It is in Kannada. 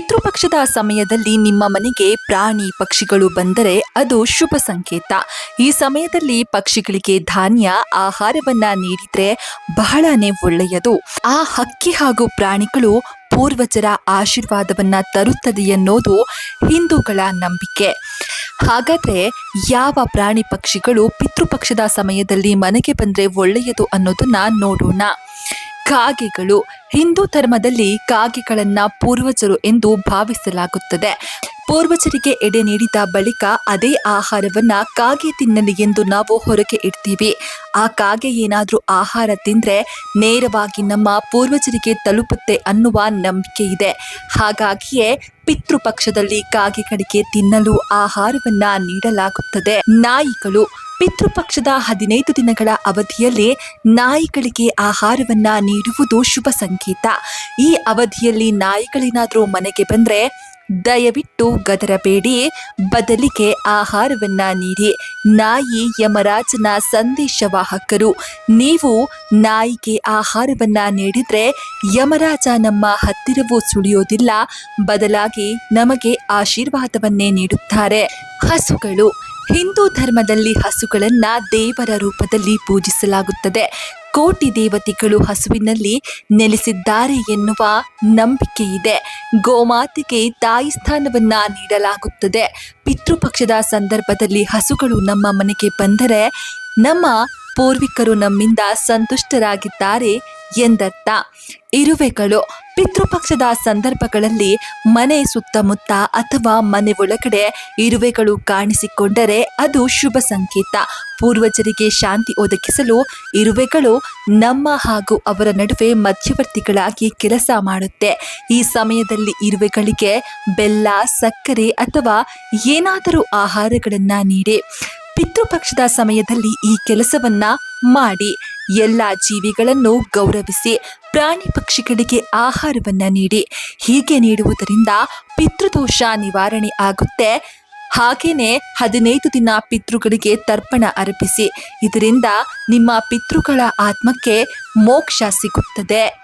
ಪಿತೃಪಕ್ಷದ ಸಮಯದಲ್ಲಿ ನಿಮ್ಮ ಮನೆಗೆ ಪ್ರಾಣಿ ಪಕ್ಷಿಗಳು ಬಂದರೆ ಅದು ಶುಭ ಸಂಕೇತ. ಈ ಸಮಯದಲ್ಲಿ ಪಕ್ಷಿಗಳಿಗೆ ಧಾನ್ಯ, ಆಹಾರವನ್ನ ನೀಡಿದ್ರೆ ಬಹಳನೇ ಒಳ್ಳೆಯದು. ಆ ಹಕ್ಕಿ ಹಾಗೂ ಪ್ರಾಣಿಗಳು ಪೂರ್ವಜರ ಆಶೀರ್ವಾದವನ್ನ ತರುತ್ತದೆ ಎನ್ನೋದು ಹಿಂದೂಗಳ ನಂಬಿಕೆ. ಹಾಗಾದ್ರೆ ಯಾವ ಪ್ರಾಣಿ ಪಕ್ಷಿಗಳು ಪಿತೃಪಕ್ಷದ ಸಮಯದಲ್ಲಿ ಮನೆಗೆ ಬಂದ್ರೆ ಒಳ್ಳೆಯದು ಅನ್ನೋದನ್ನ ನೋಡೋಣ. ಕಾಗೆಗಳು ಹಿಂದೂ ಧರ್ಮದಲ್ಲಿ ಕಾಗೆಗಳನ್ನ ಪೂರ್ವಜರು ಎಂದು ಭಾವಿಸಲಾಗುತ್ತದೆ. ಪೂರ್ವಜರಿಗೆ ಎಡೆ ನೀಡಿದ ಬಳಿಕ ಅದೇ ಆಹಾರವನ್ನ ಕಾಗೆ ತಿನ್ನಲಿ ಎಂದು ನಾವು ಹೊರಗೆ ಇಡ್ತೀವಿ. ಆ ಕಾಗೆ ಏನಾದರೂ ಆಹಾರ ತಿಂದರೆ ನೇರವಾಗಿ ನಮ್ಮ ಪೂರ್ವಜರಿಗೆ ತಲುಪುತ್ತೆ ಅನ್ನುವ ನಂಬಿಕೆ ಇದೆ. ಹಾಗಾಗಿಯೇ ಪಿತೃಪಕ್ಷದಲ್ಲಿ ಕಾಗೆಗಳಿಗೆ ತಿನ್ನಲು ಆಹಾರವನ್ನ ನೀಡಲಾಗುತ್ತದೆ. ನಾಯಿಗಳು ಪಿತೃಪಕ್ಷದ ಹದಿನೈದು ದಿನಗಳ ಅವಧಿಯಲ್ಲಿ ನಾಯಿಗಳಿಗೆ ಆಹಾರವನ್ನ ನೀಡುವುದು ಶುಭ ಸಂಕೇತ. ಈ ಅವಧಿಯಲ್ಲಿ ನಾಯಿಗಳೇನಾದರೂ ಮನೆಗೆ ಬಂದರೆ ದಯವಿಟ್ಟು ಗದರಬೇಡಿ. ಬದಲಿಗೆ ಆಹಾರವನ್ನ ನೀಡಿ. ನಾಯಿ ಯಮರಾಜನ ಸಂದೇಶವಾಹಕರು. ನೀವು ನಾಯಿಗೆ ಆಹಾರವನ್ನ ನೀಡಿದರೆ ಯಮರಾಜ ನಮ್ಮ ಹತ್ತಿರವೂ ಸುಳಿಯೋದಿಲ್ಲ. ಬದಲಾಗಿ ನಮಗೆ ಆಶೀರ್ವಾದವನ್ನೇ ನೀಡುತ್ತಾರೆ. ಹಸುಗಳು. ಹಿಂದೂ ಧರ್ಮದಲ್ಲಿ ಹಸುಗಳನ್ನ ದೇವರ ರೂಪದಲ್ಲಿ ಪೂಜಿಸಲಾಗುತ್ತದೆ. ಕೋಟಿ ದೇವತೆಗಳು ಹಸುವಿನಲ್ಲಿ ನೆಲೆಸಿದ್ದಾರೆ ಎನ್ನುವ ನಂಬಿಕೆ ಇದೆ ಗೋಮಾತೆಗೆ ತಾಯಿ ಸ್ಥಾನವನ್ನ ನೀಡಲಾಗುತ್ತದೆ. ಪಿತೃಪಕ್ಷದ ಸಂದರ್ಭದಲ್ಲಿ ಹಸುಗಳು ನಮ್ಮ ಮನೆಗೆ ಬಂದರೆ ನಮ್ಮ ಪೂರ್ವಿಕರು ನಮ್ಮಿಂದ ಸಂತುಷ್ಟರಾಗಿದ್ದಾರೆ ಎಂದರ್ಥ. ಇರುವೆಗಳು ಪಿತೃಪಕ್ಷದ ಸಂದರ್ಭಗಳಲ್ಲಿ ಮನೆ ಸುತ್ತಮುತ್ತ ಅಥವಾ ಮನೆ ಒಳಗಡೆ ಇರುವೆಗಳು ಕಾಣಿಸಿಕೊಂಡರೆ ಅದು ಶುಭ ಸಂಕೇತ. ಪೂರ್ವಜರಿಗೆ ಶಾಂತಿ ಒದಗಿಸಲು ಇರುವೆಗಳು ನಮ್ಮ ಹಾಗೂ ಅವರ ನಡುವೆ ಮಧ್ಯವರ್ತಿಗಳಾಗಿ ಕೆಲಸ ಮಾಡುತ್ತೆ. ಈ ಸಮಯದಲ್ಲಿ ಇರುವೆಗಳಿಗೆ ಬೆಲ್ಲ, ಸಕ್ಕರೆ ಅಥವಾ ಏನಾದರೂ ಆಹಾರಗಳನ್ನು ನೀಡಿ. ಪಿತೃಪಕ್ಷದ ಸಮಯದಲ್ಲಿ ಈ ಕೆಲಸವನ್ನ ಮಾಡಿ ಎಲ್ಲ ಜೀವಿಗಳನ್ನು ಗೌರವಿಸಿ ಪ್ರಾಣಿ ಪಕ್ಷಿಗಳಿಗೆ ಆಹಾರವನ್ನ ನೀಡಿ ಹೀಗೆ ನೀಡುವುದರಿಂದ ಪಿತೃದೋಷ ನಿವಾರಣೆ ಆಗುತ್ತೆ. ಹಾಗೇನೆ ಹದಿನೈದು ದಿನ ಪಿತೃಗಳಿಗೆ ತರ್ಪಣ ಅರ್ಪಿಸಿ, ಇದರಿಂದ ನಿಮ್ಮ ಪಿತೃಗಳ ಆತ್ಮಕ್ಕೆ ಮೋಕ್ಷ ಸಿಗುತ್ತದೆ.